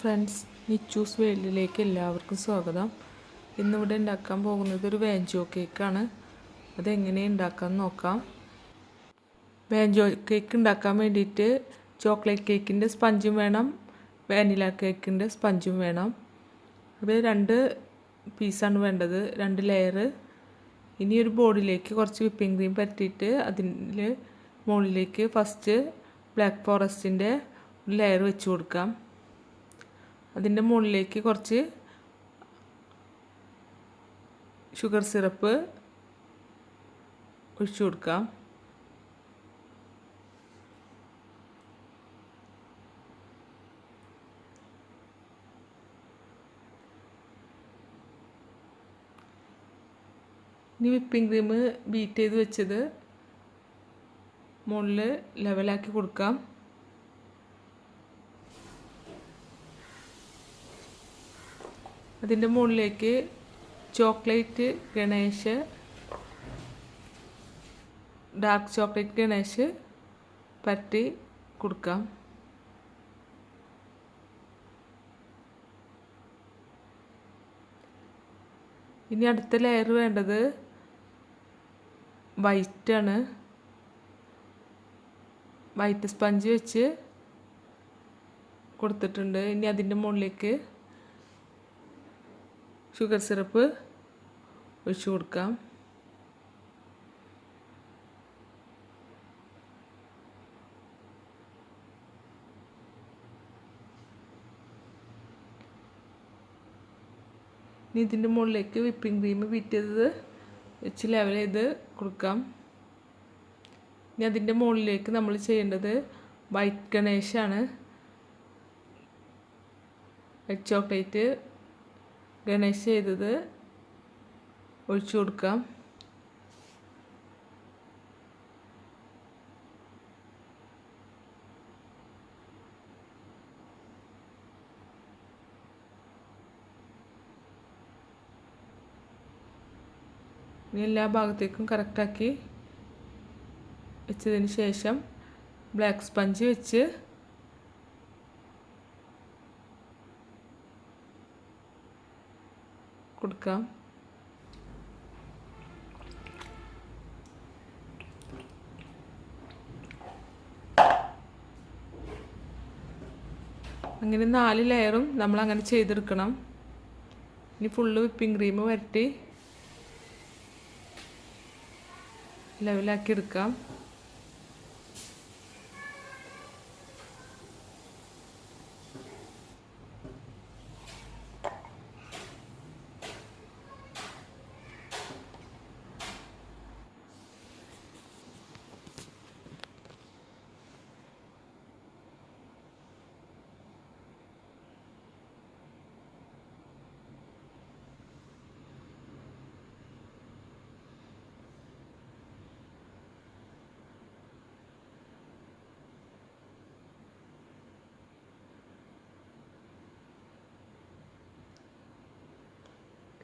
Friends Nichu's വേൾഡിലേക്ക് എല്ലാവർക്കും സ്വാഗതം. ഇന്നിവിടെ ഉണ്ടാക്കാൻ പോകുന്നത് ഒരു വാഞ്ചോ കേക്കാണ് അതെങ്ങനെ ഉണ്ടാക്കാൻ നോക്കാം. വാഞ്ചോ കേക്ക് ഉണ്ടാക്കാൻ വേണ്ടിയിട്ട് ചോക്ലേറ്റ് കേക്കിന്റെ സ്പഞ്ചും വേണം വാനില കേക്കിന്റെ സ്പഞ്ചും വേണം. അത് രണ്ട് പീസാണ് വേണ്ടത് രണ്ട് ലെയർ ഇനി ഒരു ബോർഡിലേക്ക് കുറച്ച് വിപ്പിംഗ് ക്രീം പറ്റിയിട്ട് അതിൽ മുകളിലേക്ക് ഫസ്റ്റ് ബ്ലാക്ക് ഫോറസ്റ്റിന്റെ ലെയർ വെച്ച് കൊടുക്കാം. അതിന്റെ മുകളിലേക്ക് കുറച്ച് ഷുഗർ സിറപ്പ് ഒഴിച്ചു കൊടുക്കാം. ഇനി വിപ്പിംഗ് ക്രീം ബീറ്റ് ചെയ്ത് വെച്ചത് മുകളിൽ ലെവലാക്കി കൊടുക്കാം. അതിന്റെ മുകളിലേക്ക് chocolate ganache dark chocolate ganache പറ്റി കൊടുക്കാം. ഇനി അടുത്ത ലെയർ വേണ്ടത് വൈറ്റാണ് വൈറ്റ് സ്പഞ്ച് വെച്ച് കൊടുത്തിട്ടുണ്ട്. ഇനി അതിന്റെ മുകളിലേക്ക് ഷുഗർ സിറപ്പ് ഒഴിച്ചു കൊടുക്കാം. ഇനി ഇതിന്റെ മുകളിലേക്ക് വിപ്പിംഗ് ക്രീം ചെയ്തത് വെച്ച് ലെവൽ ചെയ്ത് കൊടുക്കാം. ഇനി അതിന്റെ മുകളിലേക്ക് നമ്മൾ ചെയ്യേണ്ടത് വൈറ്റ് ഗണേഷാണ് വൈറ്റ് ചോക്ലേറ്റ് ഗണേഷ് ചെയ്തത് ഒഴിച്ചു കൊടുക്കാം. എല്ലാ ഭാഗത്തേക്കും കറക്റ്റാക്കി വെച്ചതിന് ശേഷം ബ്ലാക്ക് സ്പഞ്ച് വെച്ച് കൊടുക്കാം. അങ്ങനെ നാല് ലെയറും നമ്മൾ അങ്ങനെ ചെയ്തെടുക്കണം. ഇനി ഫുള്ള് വിപ്പിംഗ് ക്രീം വരട്ടി ലെവലാക്കി എടുക്കാം.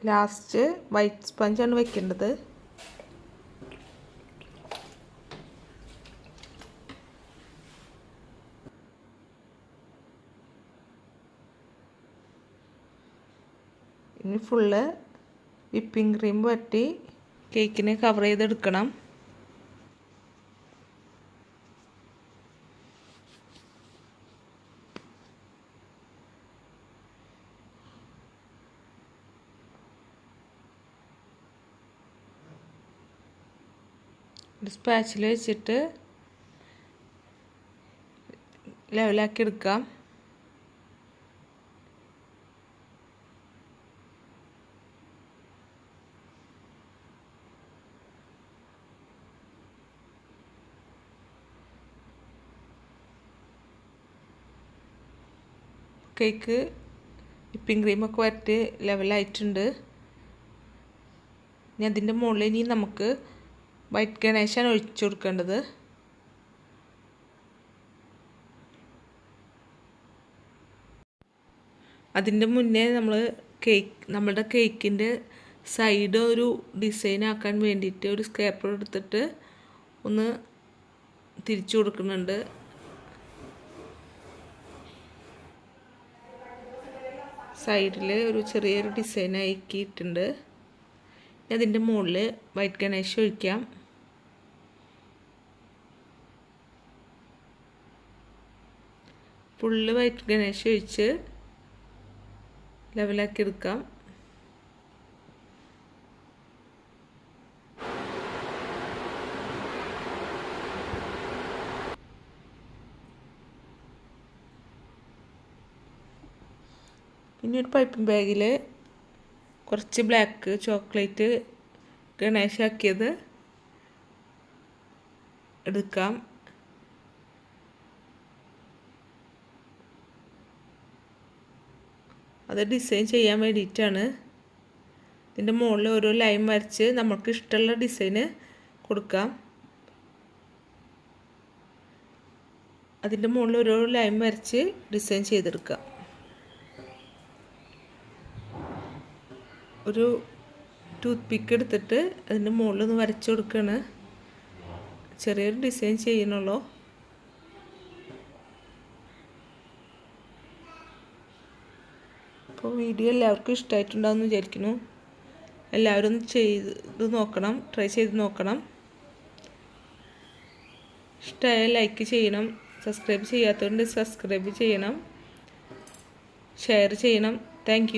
ലാസ്റ്റ് വൈറ്റ് സ്പഞ്ചാണ് വെക്കേണ്ടത്. ഇനി ഫുള്ള് വിപ്പിംഗ് ക്രീം പറ്റി കേക്കിനെ കവർ ചെയ്തെടുക്കണം. ഒരു സ്പാച്ചിൽ വെച്ചിട്ട് ലെവലാക്കി എടുക്കാം. കേക്ക് വിപ്പിംഗ് ക്രീമൊക്കെ വരട്ട് ലെവലായിട്ടുണ്ട് ഇനി അതിന്റെ മുകളിൽ ഇനി നമുക്ക് വൈറ്റ് ഗണേശാണ് ഒഴിച്ചു കൊടുക്കേണ്ടത്. അതിന്റെ മുന്നേ നമ്മൾ കേക്ക് നമ്മളുടെ കേക്കിന്റെ സൈഡ് ഒരു ഡിസൈൻ ആക്കാൻ വേണ്ടിയിട്ട് ഒരു സ്ക്രാപ്പർ എടുത്തിട്ട് ഒന്ന് തിരിച്ചു കൊടുക്കുന്നുണ്ട്. സൈഡിൽ ഒരു ചെറിയൊരു ഡിസൈൻ ആക്കിയിട്ടുണ്ട്. അതിന്റെ മുകളിൽ വൈറ്റ് ഗണേശ് ഒഴിക്കാം. ഫുള്ള് വൈറ്റ് ഗണേഷ് ഒഴിച്ച് ലെവലാക്കി എടുക്കാം. ഇനി ഒരു പൈപ്പിംഗ് ബാഗിൽ കുറച്ച് ബ്ലാക്ക് ചോക്ലേറ്റ് ഗണേശാക്കിയത് എടുക്കാം. അത് ഡിസൈൻ ചെയ്യാൻ വേണ്ടിയിട്ടാണ്. ഇതിന്റെ മുകളിൽ ഓരോ ലൈൻ വരച്ച് നമുക്ക് ഇഷ്ടമുള്ള ഡിസൈന് കൊടുക്കാം. അതിന്റെ മുകളിൽ ഓരോ ലൈൻ വരച്ച് ഡിസൈൻ ചെയ്തെടുക്കാം. ഒരു ടൂത്ത് പിക്ക് എടുത്തിട്ട് അതിന്റെ മുകളിൽ ഒന്ന് വരച്ചു കൊടുക്കുകയാണ് ചെറിയൊരു ഡിസൈൻ ചെയ്യണുള്ളൂ. അപ്പോൾ വീഡിയോ എല്ലാവർക്കും ഇഷ്ടമായിട്ടുണ്ടാവുമെന്ന് വിചാരിക്കുന്നു. എല്ലാവരും ഒന്ന് ചെയ്ത് നോക്കണം ട്രൈ ചെയ്ത് നോക്കണം. ഇഷ്ടമായ ലൈക്ക് ചെയ്യണം സബ്സ്ക്രൈബ് ചെയ്യാത്തതുകൊണ്ട് സബ്സ്ക്രൈബ് ചെയ്യണം ഷെയർ ചെയ്യണം. താങ്ക്